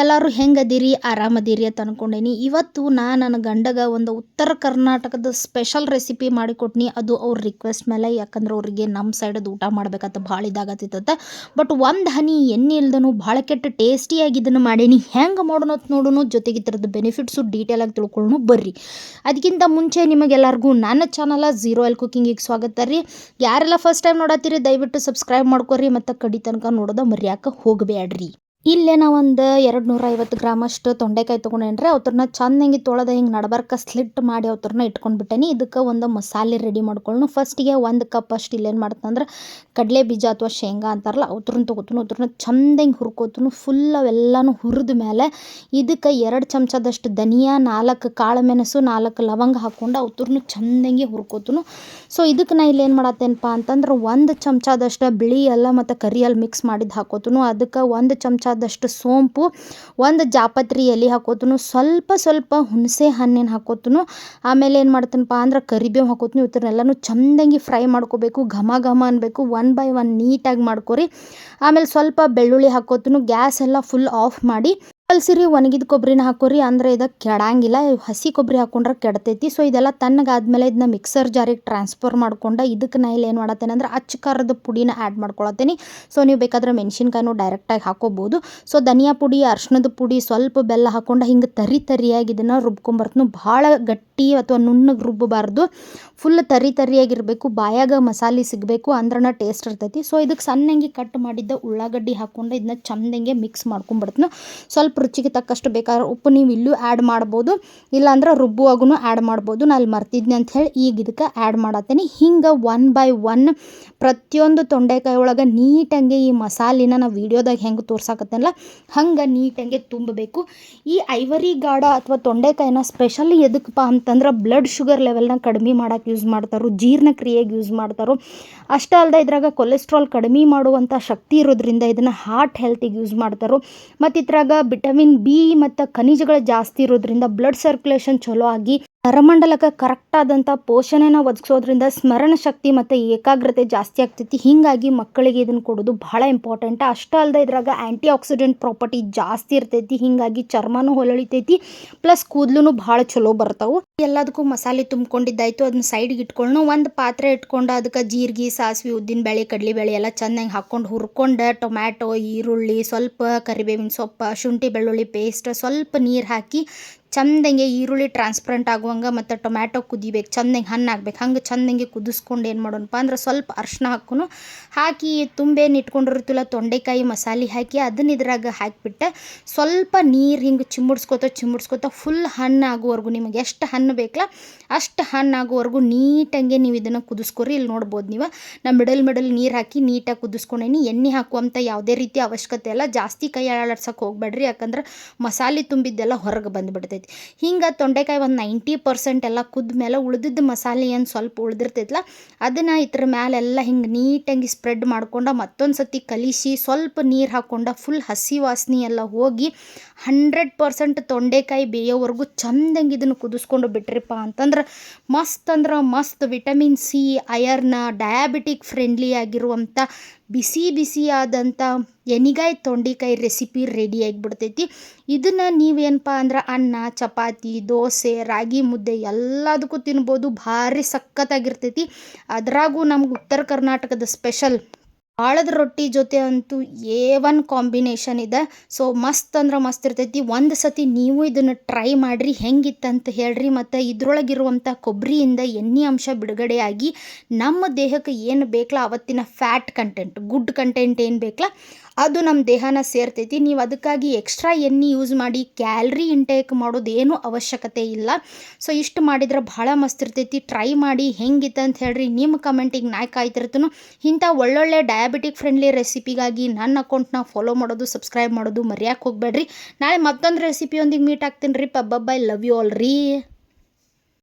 ಎಲ್ಲರೂ ಹೆಂಗದಿರಿ ಆರಾಮದಿರಿ ಅಂತ ಅನ್ಕೊಂಡೇನಿ. ಇವತ್ತು ನಾ ನನ್ನ ಗಂಡಗ ಒಂದು ಉತ್ತರ ಕರ್ನಾಟಕದ ಸ್ಪೆಷಲ್ ರೆಸಿಪಿ ಮಾಡಿಕೊಟ್ನಿ ಅದು ಅವ್ರ ರಿಕ್ವೆಸ್ಟ್ ಮೇಲೆ ಯಾಕಂದ್ರೆ ಅವ್ರಿಗೆ ನಮ್ಮ ಸೈಡದು ಊಟ ಮಾಡ್ಬೇಕಂತ ಭಾಳ ಇದಾಗತ್ತಿತ್ತ ಬಟ್ ಒಂದು ಹನಿ ಎಣ್ಣೆ ಇಲ್ದನು ಭಾಳ ಕೆಟ್ಟ ಟೇಸ್ಟಿಯಾಗಿ ಇದನ್ನು ಮಾಡೀನಿ. ಹೆಂಗೆ ಮಾಡೋಣ ನೋಡೋಣ ಜೊತೆಗೆ ಇದ್ರದ್ದು ಬೆನಿಫಿಟ್ಸು ಆಗಿ ತಿಳ್ಕೊಳ್ಳೋಣ ಬರ್ರಿ. ಅದಕ್ಕಿಂತ ಮುಂಚೆ ನಿಮಗೆಲ್ಲರಿಗೂ ನನ್ನ ಚಾನಲ ಝೀರೋ ಎಲ್ ಕುಕಿಂಗಿಗೆ ಸ್ವಾಗತ ರೀ. ಯಾರೆಲ್ಲ ಫಸ್ಟ್ ಟೈಮ್ ನೋಡತ್ತೀರಿ, ದಯವಿಟ್ಟು ಸಬ್ಸ್ಕ್ರೈಬ್ ಮಾಡ್ಕೊರಿ, ಮತ್ತು ಕಡಿ ತನಕ ನೋಡೋದ ಮರ್ಯಾಕೆ ಹೋಗಬೇಡ್ರಿ ಇಲ್ಲೇ ಒಂದು ಎರಡು ನೂರ ಐವತ್ತು ಗ್ರಾಮಷ್ಟು ತೊಂಡೆಕಾಯಿ ತೊಗೊಂಡೇನ್ರಿ ಅವ್ರನ್ನ ಚಂದಂಗೆ ತೊಳೆದ ಹಿಂಗೆ ನಡಬರ್ಕ ಸ್ಲಿಟ್ ಮಾಡಿ ಅವ್ರನ್ನ ಇಟ್ಕೊಂಡ್ಬಿಟ್ಟೇನಿ. ಇದಕ್ಕೆ ಒಂದು ಮಸಾಲೆ ರೆಡಿ ಮಾಡ್ಕೊಳ್ಳೋಣ ಫಸ್ಟಿಗೆ ಒಂದು ಕಪ್ ಅಷ್ಟು ಇಲ್ಲೇನು ಮಾಡ್ತಂದ್ರೆ ಕಡಲೆ ಬೀಜ ಅಥವಾ ಶೇಂಗಾ ಅಂತಾರಲ್ಲ ಅವ್ರನ್ನ ತೊಗೋತೀನಿ ಅವ್ರನ್ನ ಹಿಂಗೆ ಹುರ್ಕೋತೀನಿ ಫುಲ್ ಅವೆಲ್ಲನೂ ಹುರಿದ ಮೇಲೆ ಇದಕ್ಕೆ ಎರಡು ಚಮಚದಷ್ಟು ಧನಿಯಾ, ನಾಲ್ಕು ಕಾಳು ಮೆಣಸು, ನಾಲ್ಕು ಲವಂಗ ಹಾಕ್ಕೊಂಡು ಅವ್ರನ್ನ ಚಂದಂಗೆ ಹುರ್ಕೋತೀನಿ. ಸೊ ಇದಕ್ಕೆ ನಾ ಇಲ್ಲೇನು ಮಾಡತ್ತೇನಪ್ಪ ಅಂತಂದ್ರೆ ಒಂದು ಚಮಚದಷ್ಟು ಬಿಳಿ ಎಲ್ಲ ಮತ್ತು ಕರಿಯಲ್ಲಿ ಮಿಕ್ಸ್ ಮಾಡಿದ್ದು ಹಾಕೋತೀನಿ. ಅದಕ್ಕೆ ಒಂದು ಚಮಚ ಆದಷ್ಟು ಸೋಂಪು ಒಂದು ಜಾಪತ್ರಿ ಎಲೆ ಹಾಕೋತನು. ಸ್ವಲ್ಪ ಸ್ವಲ್ಪ ಹುಣಸೆ ಹಣ್ಣಿನ ಹಾಕೋತನು. ಆಮೇಲೆ ಏನು ಮಾಡ್ತೀನಪ್ಪ ಅಂದ್ರೆ ಕರಿಬೇವು ಹಾಕೋತನು. ಇವತ್ತನ್ನೆಲ್ಲನೂ ಚಂದಂಗಿ ಫ್ರೈ ಮಾಡ್ಕೋಬೇಕು. ಘಮ ಘಮ ಅನ್ಬೇಕು. ಒನ್ ಬೈ ಒನ್ ನೀಟಾಗಿ ಮಾಡ್ಕೊರಿ. ಆಮೇಲೆ ಸ್ವಲ್ಪ ಬೆಳ್ಳುಳ್ಳಿ ಹಾಕೋತನು. ಗ್ಯಾಸ್ ಎಲ್ಲ ಫುಲ್ ಆಫ್ ಮಾಡಿ. ಕಲ್ಸಿರಿ, ಒಣಗಿದ ಕೊಬ್ಬರಿನ ಹಾಕೋರಿ ಅಂದ್ರೆ ಇದಕ್ಕೆ ಕೆಡಂಗಿಲ್ಲ. ಹಸಿ ಕೊಬ್ಬರಿ ಹಾಕೊಂಡ್ರೆ ಕೆಡ್ತೈತಿ. ಸೊ ಇದೆಲ್ಲ ತಣ್ಣಗಾದ್ಮೇಲೆ ಇದನ್ನ ಮಿಕ್ಸರ್ ಜಾರಿಗೆ ಟ್ರಾನ್ಸ್ಫರ್ ಮಾಡ್ಕೊಂಡು ಇದಕ್ಕೆ ನಾ ಇಲ್ಲಿ ಏನು ಮಾಡತ್ತೇನೆ ಅಂದ್ರೆ ಅಚ್ಚ ಖಾರದ ಪುಡಿನ ಆ್ಯಡ್ ಮಾಡ್ಕೊಳತ್ತೀನಿ. ಸೊ ನೀವು ಬೇಕಾದ್ರೆ ಮೆಣಸಿನ್ಕಾಯಿನೂ ಡೈರೆಕ್ಟಾಗಿ ಹಾಕೋಬೋದು. ಸೊ ಧನಿಯಾ ಪುಡಿ, ಅರ್ಶಿಣದ ಪುಡಿ ಸ್ವಲ್ಪ ಬೆಲ್ಲ ಹಾಕೊಂಡು ಹಿಂಗೆ ತರಿ ತರಿಯಾಗಿ ಇದನ್ನು ರುಬ್ಕೊಂಬರ್ತೀನಿ ಭಾಳ ಗಟ್ಟಿ ಅಥವಾ ನುಣ್ಣಗೆ ರುಬ್ಬಬಾರ್ದು. ಫುಲ್ ತರಿ ತರಿಯಾಗಿರಬೇಕು, ಬಾಯಾಗ ಮಸಾಲೆ ಸಿಗಬೇಕು, ಅಂದ್ರನ ಟೇಸ್ಟ್ ಇರ್ತೈತಿ. ಸೊ ಇದಕ್ಕೆ ಸಣ್ಣಂಗೆ ಕಟ್ ಮಾಡಿದ್ದ ಉಳ್ಳಾಗಡ್ಡಿ ಹಾಕೊಂಡು ಇದನ್ನ ಚಂದಂಗೆ ಮಿಕ್ಸ್ ಮಾಡ್ಕೊಂಡ್ಬಿಡ್ತೀನಿ ಸ್ವಲ್ಪ ರುಚಿಗೆ ತಕ್ಕಷ್ಟು ಬೇಕಾದ್ರೆ ಉಪ್ಪು ನೀವು ಇಲ್ಲೂ ಆ್ಯಡ್ ಮಾಡ್ಬೋದು. ಇಲ್ಲಾಂದ್ರೆ ರುಬ್ಬುವಾಗೂ ಆ್ಯಡ್ ಮಾಡ್ಬೋದು. ನಾನು ಅಲ್ಲಿ ಮರ್ತಿದ್ನಿ ಅಂತ ಹೇಳಿ ಈಗ ಇದಕ್ಕೆ ಆ್ಯಡ್ ಮಾಡತ್ತೀನಿ. ಹಿಂಗೆ ಒನ್ ಬೈ ಒನ್ ಪ್ರತಿಯೊಂದು ತೊಂಡೆಕಾಯಿ ಒಳಗೆ ನೀಟಂಗೆ ಈ ಮಸಾಲಿನ ನಾವು ವೀಡಿಯೋದಾಗ ಹೆಂಗೆ ತೋರ್ಸಾಕತ್ತೇನಲ್ಲ, ಹಂಗೆ ನೀಟಂಗೆ ತುಂಬಬೇಕು. ಈ ಐವರಿ ಗಾಢ ಅಥವಾ ತೊಂಡೆಕಾಯಿನ ಸ್ಪೆಷಲಿ ಎದಕ್ಕಪ್ಪ ಅಂತಂದ್ರೆ ಬ್ಲಡ್ ಶುಗರ್ ಲೆವೆಲ್ನ ಕಡಿಮೆ ಮಾಡೋಕೆ ಯೂಸ್ ಮಾಡ್ತಾರೋ, ಜೀರ್ಣಕ್ರಿಯೆಗೆ ಯೂಸ್ ಮಾಡ್ತಾರೋ, ಅಷ್ಟೇ ಅಲ್ಲದೆ ಇದ್ರಾಗ ಕೊಲೆಸ್ಟ್ರಾಲ್ ಕಡಿಮೆ ಮಾಡುವಂಥ ಶಕ್ತಿ ಇರೋದ್ರಿಂದ ಇದನ್ನು ಹಾರ್ಟ್ ಹೆಲ್ತಿಗೆ ಯೂಸ್ ಮಾಡ್ತಾರೋ ಮತ್ತು ಇದ್ರಾಗ ವಿಟಮಿನ್ ಬಿ ಮತ್ತು ಖನಿಜಗಳು ಜಾಸ್ತಿ ಇರೋದ್ರಿಂದ ಬ್ಲಡ್ ಸರ್ಕ್ಯುಲೇಷನ್ ಚಲೋ ಆಗಿ ನರಮಂಡಲಕ್ಕೆ ಕರೆಕ್ಟ್ ಆದಂಥ ಪೋಷಣೆನ ಒದಗಿಸೋದ್ರಿಂದ ಸ್ಮರಣ ಶಕ್ತಿ ಮತ್ತು ಏಕಾಗ್ರತೆ ಜಾಸ್ತಿ ಆಗ್ತೈತಿ. ಹೀಗಾಗಿ ಮಕ್ಕಳಿಗೆ ಇದನ್ನು ಕೊಡೋದು ಭಾಳ ಇಂಪಾರ್ಟೆಂಟ್ ಅಷ್ಟೇ ಅಲ್ಲದೆ ಇದ್ರಾಗ ಆ್ಯಂಟಿ ಆಕ್ಸಿಡೆಂಟ್ ಪ್ರಾಪರ್ಟಿ ಜಾಸ್ತಿ ಇರ್ತೈತಿ. ಹೀಗಾಗಿ ಚರ್ಮನೂ ಹೊಳಳಿತೈತಿ. ಪ್ಲಸ್ ಕೂದಲು ಭಾಳ ಚಲೋ ಬರ್ತಾವೆ. ಎಲ್ಲದಕ್ಕೂ ಮಸಾಲೆ ತುಂಬ್ಕೊಂಡಿದ್ದಾಯ್ತು. ಅದನ್ನ ಸೈಡ್ಗೆ ಇಟ್ಕೊಂಡು ಒಂದು ಪಾತ್ರೆ ಇಟ್ಕೊಂಡು ಅದಕ್ಕೆ ಜೀರಿಗೆ, ಸಾಸಿವೆ, ಉದ್ದಿನ ಬೇಳೆ ಕಡಲೆಬೇಳೆ ಎಲ್ಲ ಚೆನ್ನಾಗಿ ಹಾಕ್ಕೊಂಡು ಹುರ್ಕೊಂಡು ಟೊಮ್ಯಾಟೊ, ಈರುಳ್ಳಿ, ಸ್ವಲ್ಪ ಕರಿಬೇವಿನ ಸೊಪ್ಪು, ಶುಂಠಿ, ಬೆಳ್ಳುಳ್ಳಿ ಪೇಸ್ಟ್ ಸ್ವಲ್ಪ ನೀರು ಹಾಕಿ ಚಂದಂಗೆ ಈರುಳ್ಳಿ ಟ್ರಾನ್ಸ್ಪರೆಂಟ್ ಆಗುವಂಗೆ ಮತ್ತು ಟೊಮ್ಯಾಟೊ ಕುದಿಬೇಕು, ಚಂದಂಗೆ ಹಣ್ಣು ಆಗ್ಬೇಕು. ಹಂಗೆ ಚಂದಂಗೆ ಕುದಿಸ್ಕೊಂಡು ಏನು ಮಾಡೋಣಪ್ಪ ಅಂದ್ರೆ ಸ್ವಲ್ಪ ಅರ್ಶಿನ ಹಾಕೂ ಹಾಕಿ ತುಂಬೇನು ಇಟ್ಕೊಂಡಿರ್ತಿಲ್ಲ ತೊಂಡೆಕಾಯಿ ಮಸಾಲೆ ಹಾಕಿ ಅದನ್ನ ಇದ್ರಾಗ ಹಾಕಿಬಿಟ್ಟು ಸ್ವಲ್ಪ ನೀರು ಹಿಂಗೆ ಚಿಮ್ಮುಡ್ಸ್ಕೊತ ಚಿಮುಡ್ಸ್ಕೊತ ಫುಲ್ ಹಣ್ಣು ಆಗುವವರೆಗೂ ನಿಮಗೆ ಎಷ್ಟು ಹಣ್ಣು ಬೇಕಲ್ಲ ಅಷ್ಟು ಹಣ್ಣು ಆಗುವವರೆಗೂ ನೀಟಂಗೆ ನೀವು ಇದನ್ನು ಕುದಿಸ್ಕೊರಿ ಇಲ್ಲಿ ನೋಡ್ಬೋದು ನೀವು. ನಾ ಮಿಡಲ್ ಮಿಡಲ್ ನೀರು ಹಾಕಿ ನೀಟಾಗಿ ಕುದಿಸ್ಕೊಂಡೇನಿ. ಎಣ್ಣೆ ಹಾಕುವಂಥ ಯಾವುದೇ ರೀತಿ ಅವಶ್ಯಕತೆ ಇಲ್ಲ. ಜಾಸ್ತಿ ಕೈ ಅಳಾಡ್ಸೋಕೆ ಹೋಗ್ಬೇಡ್ರಿ. ಯಾಕಂದ್ರೆ ಮಸಾಲೆ ತುಂಬಿದ್ದೆಲ್ಲ ಹೊರಗೆ ಬಂದುಬಿಡ್ತೈತಿ. ಹಿಂಗೆ ತೊಂಡೆಕಾಯಿ ಒಂದು ನೈಂಟಿ ಪರ್ಸೆಂಟ್ ಎಲ್ಲ ಕುದ್ದ ಮೇಲೆ ಉಳಿದಿದ್ದ ಮಸಾಲೆ ಏನು ಸ್ವಲ್ಪ ಉಳಿದಿರ್ತೈತಲ್ಲ ಅದನ್ನು ಇದ್ರ ಮ್ಯಾಲೆಲ್ಲ ಹಿಂಗೆ ನೀಟಾಗಿ ಸ್ಪ್ರೆಡ್ ಮಾಡ್ಕೊಂಡು ಮತ್ತೊಂದು ಸತಿ ಕಲಿಸಿ ಸ್ವಲ್ಪ ನೀರು ಹಾಕ್ಕೊಂಡು ಫುಲ್ ಹಸಿ ವಾಸನೆ ಎಲ್ಲ ಹೋಗಿ ಹಂಡ್ರೆಡ್ ಪರ್ಸೆಂಟ್ ತೊಂಡೆಕಾಯಿ ಬೇಯೋವರೆಗೂ ಚಂದಂಗೆ ಇದನ್ನು ಕುದಿಸ್ಕೊಂಡು ಬಿಟ್ರಿಪ್ಪ ಅಂತಂದ್ರೆ ಮಸ್ತ್ ಅಂದ್ರೆ ಮಸ್ತ್ vitamin C iron diabetic friendly ಆಗಿರುವಂಥ ಬಿಸಿ ಬಿಸಿಯಾದಂಥ ಎನಿಗಾಯಿ ತೊಂಡೆಕಾಯಿ ರೆಸಿಪಿ ರೆಡಿ ಆಗಿಬಿಡ್ತೈತಿ. ಇದನ್ನು ನೀವೇನಪ್ಪ ಅಂದ್ರೆ ಅನ್ನ, ಚಪಾತಿ, ದೋಸೆ, ರಾಗಿ, ಮುದ್ದೆ ಎಲ್ಲದಕ್ಕೂ ತಿನ್ಬೋದು. ಭಾರಿ ಸಖತ್ತಾಗಿರ್ತೈತಿ. ಅದ್ರಾಗೂ ನಮ್ಗೆ ಉತ್ತರ ಕರ್ನಾಟಕದ ಸ್ಪೆಷಲ್ ಜೋಳದ ರೊಟ್ಟಿ ಜೊತೆ ಅಂತೂ ಎ ಒನ್ ಕಾಂಬಿನೇಷನ್ ಇದೆ. ಸೊ ಮಸ್ತ್ ಅಂದ್ರೆ ಮಸ್ತ್ ಇರ್ತೈತಿ. ಒಂದು ಸತಿ ನೀವು ಇದನ್ನು ಟ್ರೈ ಮಾಡಿರಿ, ಹೆಂಗಿತ್ತಂತ ಹೇಳ್ರಿ. ಮತ್ತು ಇದ್ರೊಳಗಿರುವಂಥ ಕೊಬ್ಬರಿಯಿಂದ ಎಣ್ಣೆ ಅಂಶ ಬಿಡುಗಡೆಯಾಗಿ ನಮ್ಮ ದೇಹಕ್ಕೆ ಏನು ಬೇಕಲ್ಲ ಅವತ್ತಿನ ಫ್ಯಾಟ್ ಕಂಟೆಂಟ್ ಗುಡ್ ಕಂಟೆಂಟ್ ಏನು ಬೇಕಲ್ಲ ಅದು ನಮ್ಮ ದೇಹನ ಸೇರ್ತೈತಿ. ನೀವು ಅದಕ್ಕಾಗಿ ಎಕ್ಸ್ಟ್ರಾ ಎಣ್ಣೆ ಯೂಸ್ ಮಾಡಿ ಕ್ಯಾಲ್ರಿ ಇಂಟೇಕ್ ಮಾಡೋದು ಏನೂ ಅವಶ್ಯಕತೆ ಇಲ್ಲ. ಸೊ ಇಷ್ಟು ಮಾಡಿದ್ರೆ ಭಾಳ ಮಸ್ತ್ ಇರ್ತೈತಿ. ಟ್ರೈ ಮಾಡಿ ಹೆಂಗಿತ್ತು ಅಂತ ಹೇಳ್ರಿ. ನಿಮ್ಮ ಕಮೆಂಟಿಗೆ ನಾ ಕಾಯ್ತಿರ್ತೀನೋ ಇಂಥ ಒಳ್ಳೊಳ್ಳೆ ಡಯಾಬಿಟಿಕ್ ಫ್ರೆಂಡ್ಲಿ ರೆಸಿಪಿಗಾಗಿ ನನ್ನ ಅಕೌಂಟ್ನ ಫಾಲೋ ಮಾಡೋದು ಸಬ್ಸ್ಕ್ರೈಬ್ ಮಾಡೋದು ಮರ್ಯಾಕೆ ಹೋಗ್ಬೇಡ್ರಿ. ನಾಳೆ ಮತ್ತೊಂದು ರೆಸಿಪಿಯೊಂದಿಗೆ ಮೀಟ್ ಆಗ್ತೀನಿ ರೀ. ಪಬ್ಬಬ್ಬೈ ಲವ್ ಯು ಆಲ್ ರೀ.